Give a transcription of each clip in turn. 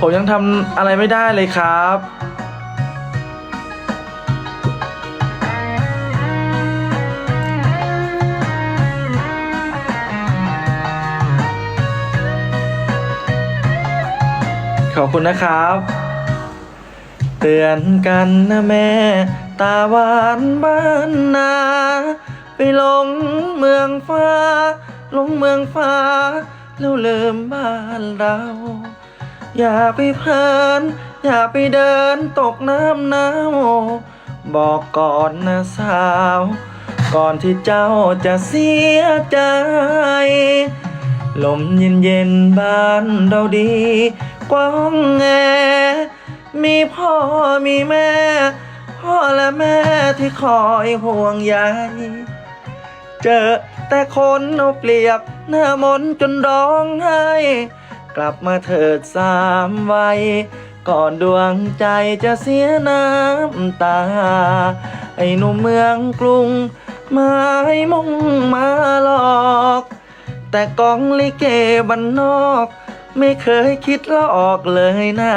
ผมยังทำอะไรไม่ได้เลยครับ ขอบคุณนะครับ เตือนกันนะแม่ ตาหวานบ้านนา ไปลงเมืองฟ้า ลงเมืองฟ้า แล้วลืมบ้านเรา อย่าไปเพลิน อย่าไปเดินตกน้ำหนาวบอกก่อนนะสาว ก่อนที่เจ้าจะเสียใจ ลมเย็นเย็นบ้านเราดี กว้างแง มีพ่อมีแม่ พ่อและแม่ที่คอยห่วงใยเจอ แต่คนเอาเปรียบหน้ามนจนร้องไห้ กลับมาเถิดสามวัย ก่อนดวงใจจะเสียน้ำตา ไอ้หนุ่มเมืองกรุงมาให้มุ่งมาหลอก แต่กองลิเกบันนอก ไม่เคยคิดลอกเลยนะ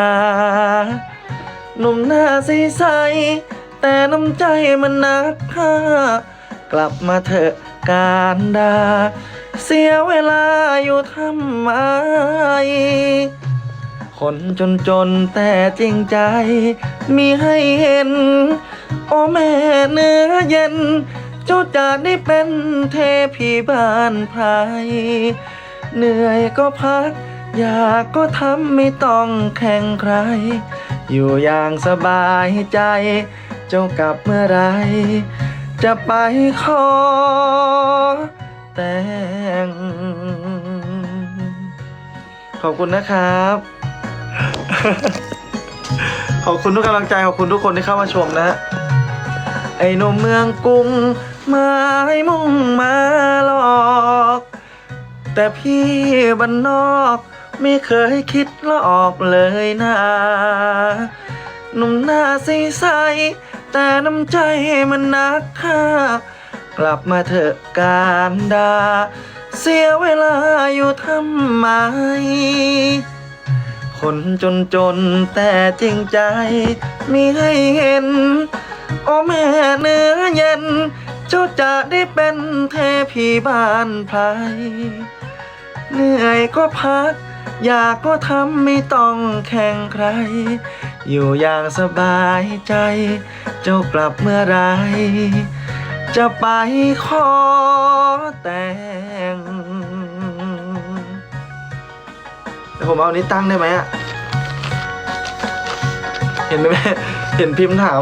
หนุ่มหน้าใสๆแต่น้ำใจมันนักฆ่ากลับมาเถอะ การดาเสียเวลาอยู่ทำไม คนจนจนแต่จริงใจ มีให้เห็น โอ้แม่เนื้อเย็น เจ้าจะได้เป็นเทพีบ้านไพรเหนื่อยก็พัก อยากก็ทำไม่ต้องแข่งใคร อยู่อย่างสบายใจ เจ้ากลับเมื่อไร จะไปขอแต่ง ขอบคุณนะครับ ขอบคุณทุกกำลังใจ ขอบคุณทุกคนที่เข้ามาชมนะ ไอ้นมเมืองกรุงมาให้มุ่งมาหลอก แต่พี่บ้านนอกไม่เคยคิดหลอกเลยนะหนุ่มหน้าใสๆ แต่น้ำใจมันนักค่ากลับมาเถอะการดา เสียเวลาอยู่ทำไม คนจนจนแต่จริงใจ มีให้เห็น โอ้แม่เนื้อเย็น เจ้าจะได้เป็นเทพีบ้านไพรเหนื่อยก็พัก อยากก็ทำไม่ต้องแข่งใคร อยู่อย่างสบายใจ เจ้ากลับเมื่อไร จะไปขอแต่งผมเอานี้ตั้งได้ไหมอะเห็นไหมเห็นพิมพ์ถาม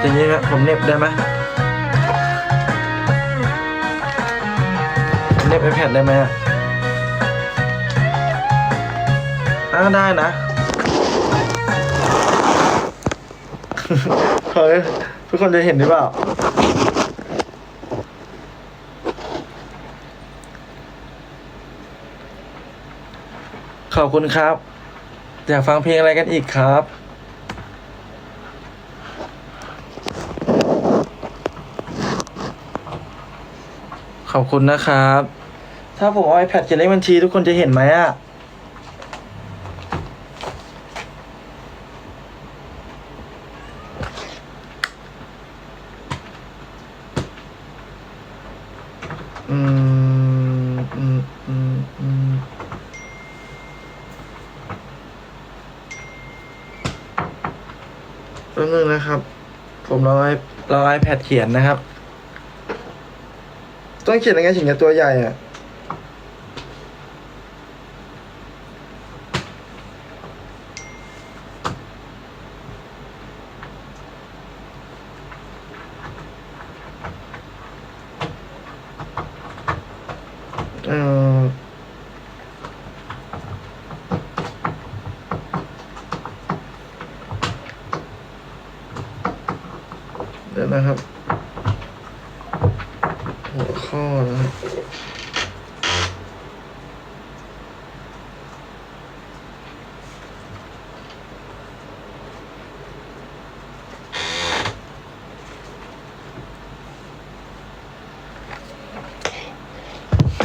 อย่างนี้ครับผมเน็บได้ไหมเน็บไอแพดได้ไหมอะ อ่าได้นะ เฮ้ย ทุกคนจะเห็นหรือเปล่า ขอบคุณครับ อยากฟังเพลงอะไรกันอีกครับขอบคุณนะครับ ถ้าผมเอา iPad เขียนเลขบัญชีทุกคนจะเห็นไหมอะ อืมอืมอืมอืมแป๊บนึงนะครับ ผมรอไอลอไอ้แพดเขียนนะครับ ต้องเขียนยังไงถึงจะตัวใหญ่อะ เออเดี๋ยวนะครับ หัวข้อนะครับ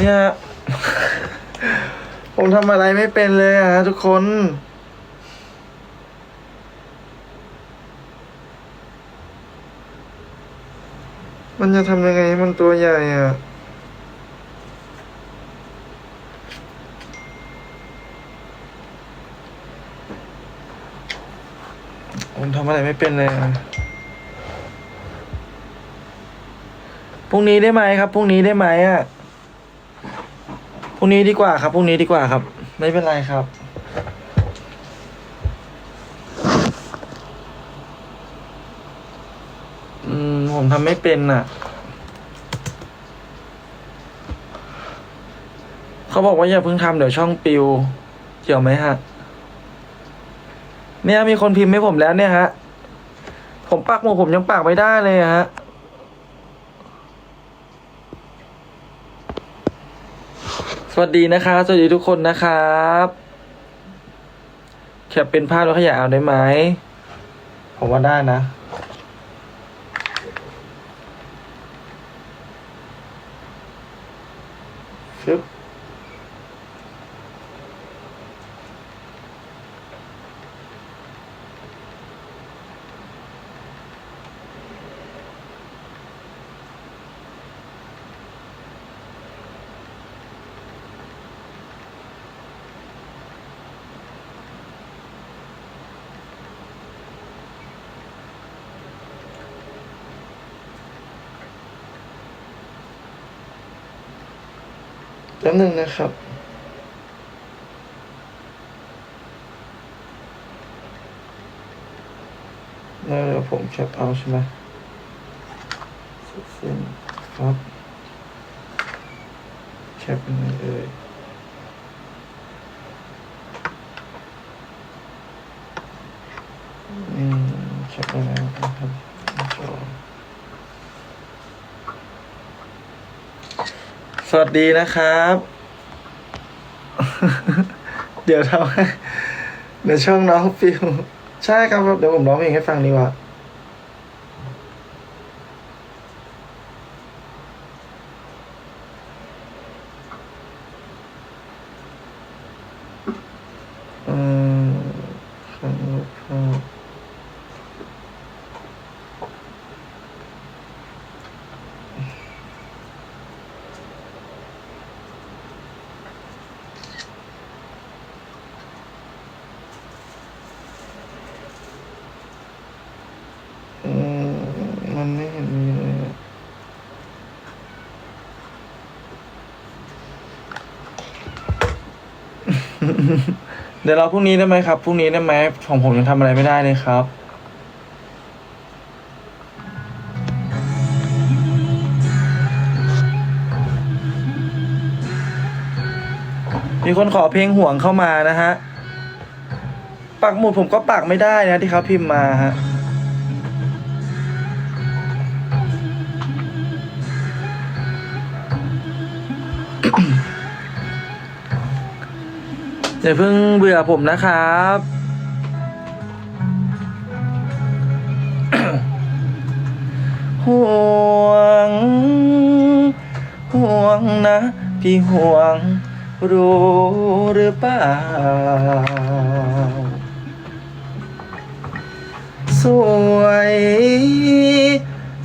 เนี่ย ผมทำอะไรไม่เป็นเลยอะทุกคน มันจะทำยังไงมันตัวใหญ่อะผมทำอะไรไม่เป็นเลยอะพรุ่งนี้ได้ไหมครับ พรุ่งนี้ได้ไหมอะ รุ่งนี้ดีกว่าครับพรุ่งนี้ดีกว่าครับ ไม่เป็นไรครับ อืม ผมทำไม่เป็นอะ เขาบอกว่าอย่าเพิ่งทำเดี๋ยวช่องปิว เกี่ยวไหมฮะ เนี่ยมีคนพิมพ์ให้ผมแล้วเนี่ยฮะ ผมปักหมดผมยังปักไม่ได้เลยฮะ สวัสดีนะครับ สวัสดีทุกคนนะครับแคปเป็นภาพแล้วขยายเอาได้ไหมผมว่าได้นะ ฟึบ แป๊บนึงนะครับ แล้วเดี๋ยวผมแคปเอาใช่ไหมเส้นครับแคปยังไงเอ่ยอืมแคปไปแล้วนะครับจอ สวัสดีนะครับ เดี๋ยวทำให้เดี๋ยวช่องน้องฟิวใช่ครับเดี๋ยวผมร้องเพลงให้ฟังดีกว่า อืมขันรูปภาพอืมมันไม่เห็นมีเลยอะ เดี๋ยวเราพรุ่งนี้ได้ไหมครับพรุ่งนี้ได้ไหมของผมยังทำอะไรไม่ได้เลยครับ มีคนขอเพลงห่วงเข้ามานะฮะปักหมุดผมก็ปักไม่ได้นะที่เขาพิมพ์มาฮะ อย่าเพิ่งเบื่อผมนะครับ ห่วง ห่วงนะ พี่ห่วง รู้หรือเปล่า สวย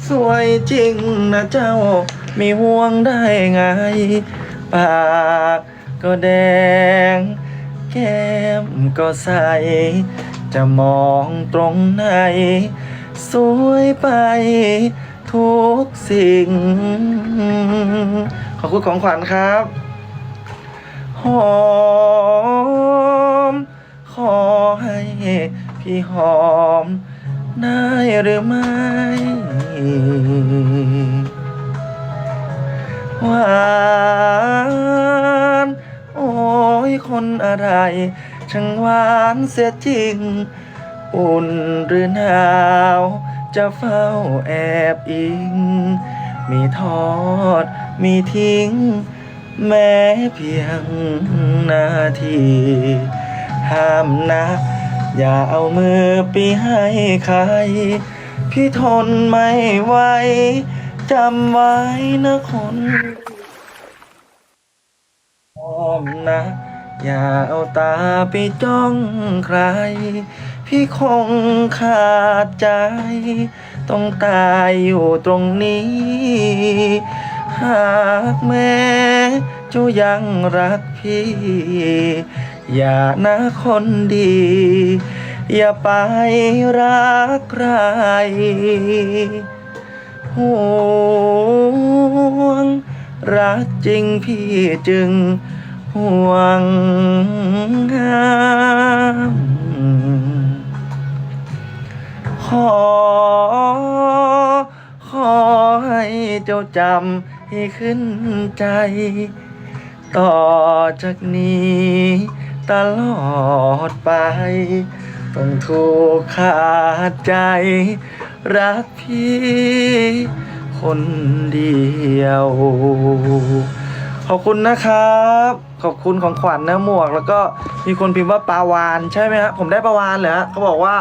สวยจริงนะเจ้า มีห่วงได้ไง ปากก็แดง ก้มก็ใส จะมองตรงไหน สวยไปทุกสิ่ง ขอบคุณของขวัญครับ หอม ขอให้พี่หอม ได้หรือไม่ หวาน นอะไรช่างหวานเสียจริง อุ่นหรือหนาว จะเฝ้าแอบอิง มีทอดมีทิ้ง แม้เพียงนาที ห้ามนะ อย่าเอามือไปให้ใคร พี่ทนไม่ไหวจำไว้นะคนอ้อมนะ อย่าเอาตาไปจ้องใคร พี่คงขาดใจ ต้องตายอยู่ตรงนี้ หากแม้เจ้ายังรักพี่ อย่านะคนดี อย่าไปรักใครห่วงรักจริงพี่จึง ห่วงห้ามขอ ขอให้เจ้าจำให้ขึ้นใจ ต่อจากนี้ ตลอดไป ต้องถูกขาดใจ รักพี่ คนเดียว ขอบคุณนะครับ ขอบคุณของขวัญนะหมวก แล้วก็มีคนพิมพ์ว่าปลาวานใช่ไหมฮะผมได้ปลาวานเหรอฮะเขาบอกว่า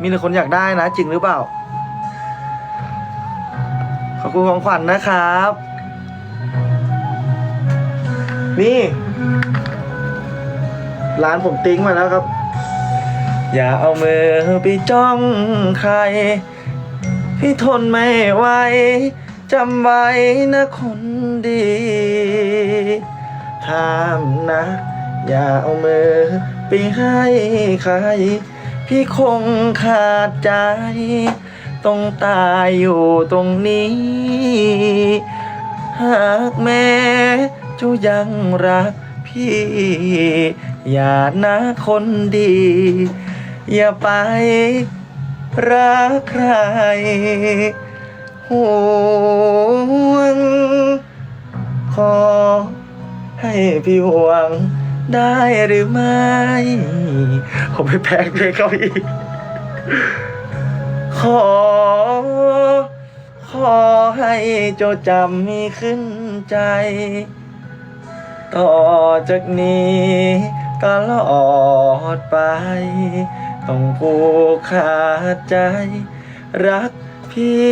มีแต่คนอยากได้นะ จริงหรือเปล่า ขอบคุณของขวัญนะครับ นี่ร้านผมติ้งมาแล้วครับ อย่าเอามือไปจ้องใคร พี่ทนไม่ไหวจำไว้นะคนดี ห้ามนะ อย่าเอามือไปให้ใคร พี่คงขาดใจ ต้องตายอยู่ตรงนี้ หากแม้เจ้ายังรักพี่ อย่านะคนดี อย่าไปรักใครห่วงขอ ให้พี่หวงได้หรือไม่ผมไปแพงเพลงเขาอีก ขอ ขอให้เจ้าจำมีขึ้นใจ ต่อจากนี้ตลอดไป ต้องผูกขาดใจ รักพี่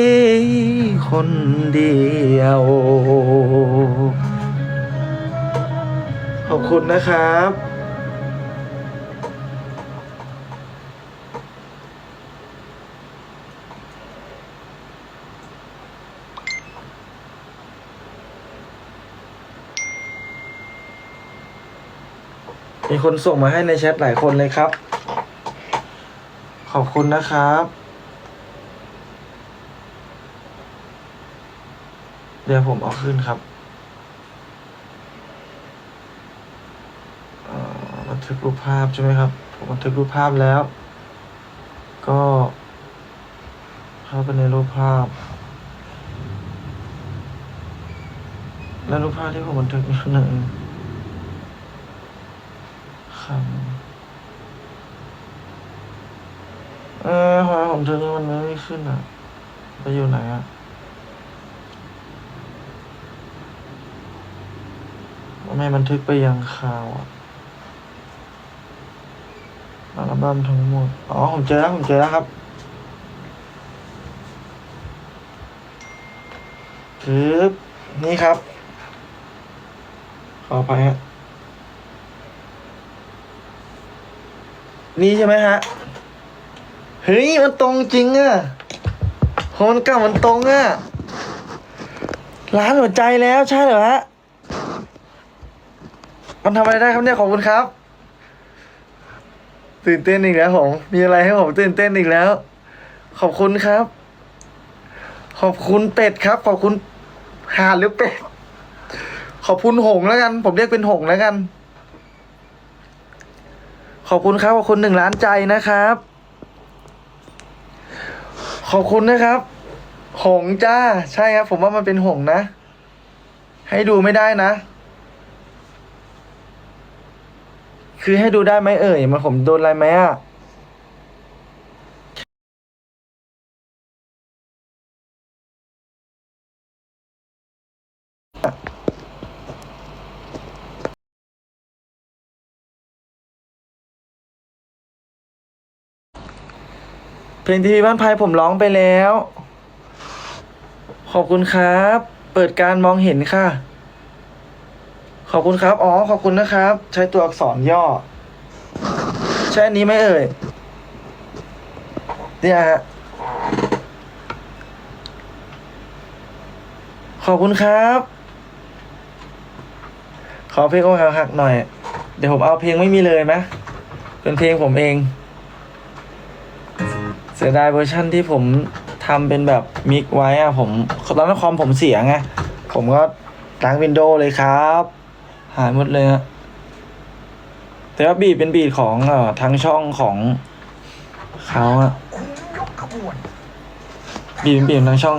คนเดียว อบคุณนะครับ มีคนส่งมาให้ในแชทหลายคนเลยครับ ขอบคุณนะครับเดี๋ยวผมเอาขึ้นครับเอ่อบัน ทึกรูปภาพใช่ไหมครับ ผมบันทึกรูปภาพแล้ว ก็เข้าไปในรูปภาพ และรูปภาพที่ผมบันทึกอีกหนึ่งครับเออทำไมผมถึงมันไม่ขึ้นอะ ไปอยู่ไหนอะไม่บันทึกไปยังข่าวอะ อัลบั้มทั้งหมด อ๋อ ผมเจอแล้ว ผมเจอแล้วครับคือนี่ครับ ขอไปฮะ นี่ใช่ไหมฮะ เฮ้ย มันตรงจริงอะโหมันเก่ามันตรงอะร้านหัวใจแล้วใช่เหรอฮะ มันทำอะไรได้ครับเนี่ย ขอบคุณครับ ตื่นเต้นอีกแล้วผมมีอะไรให้ผมตื่นเต้นอีกแล้ว ขอบคุณครับ ขอบคุณเป็ดครับ ขอบคุณห่านหรือเป็ดขอบคุณหงแล้วกัน ผมเรียกเป็นหงแล้วกัน ขอบคุณครับขอบคุณหนึ่งล้านใจนะครับ ขอบคุณนะครับ หงจ้า ใช่ครับ ผมว่ามันเป็นหงนะ ให้ดูไม่ได้นะ คือให้ดูได้ไหมเอ่ยมันผมโดนอะไรไหมอะเพลงทีวีบ้านพายผมร้องไปแล้ว ขอบคุณครับ เปิดการมองเห็นค่ะ ขอบคุณครับ อ๋อ ขอบคุณนะครับ ใช้ตัวอักษรย่อ ใช่อันนี้ไหมเอ่ย เนี่ยฮะ ขอบคุณครับ ขอเพลงอกหักหักหน่อย เดี๋ยวผมเอาเพลงไม่มีเลยไหมเป็นเพลงผมเอง เสียดายเวอร์ชั่นที่ผมทำเป็นแบบมิกไว้อะผมตอนนั้นคอมผมเสียไง ผมก็ล้างวินโดว์เลยครับ หายหมดเลยฮะแต่ว่าบีดเป็นบีดของเอ่อทางช่องของเขาอะบีดเป็นบีดของทางช่อง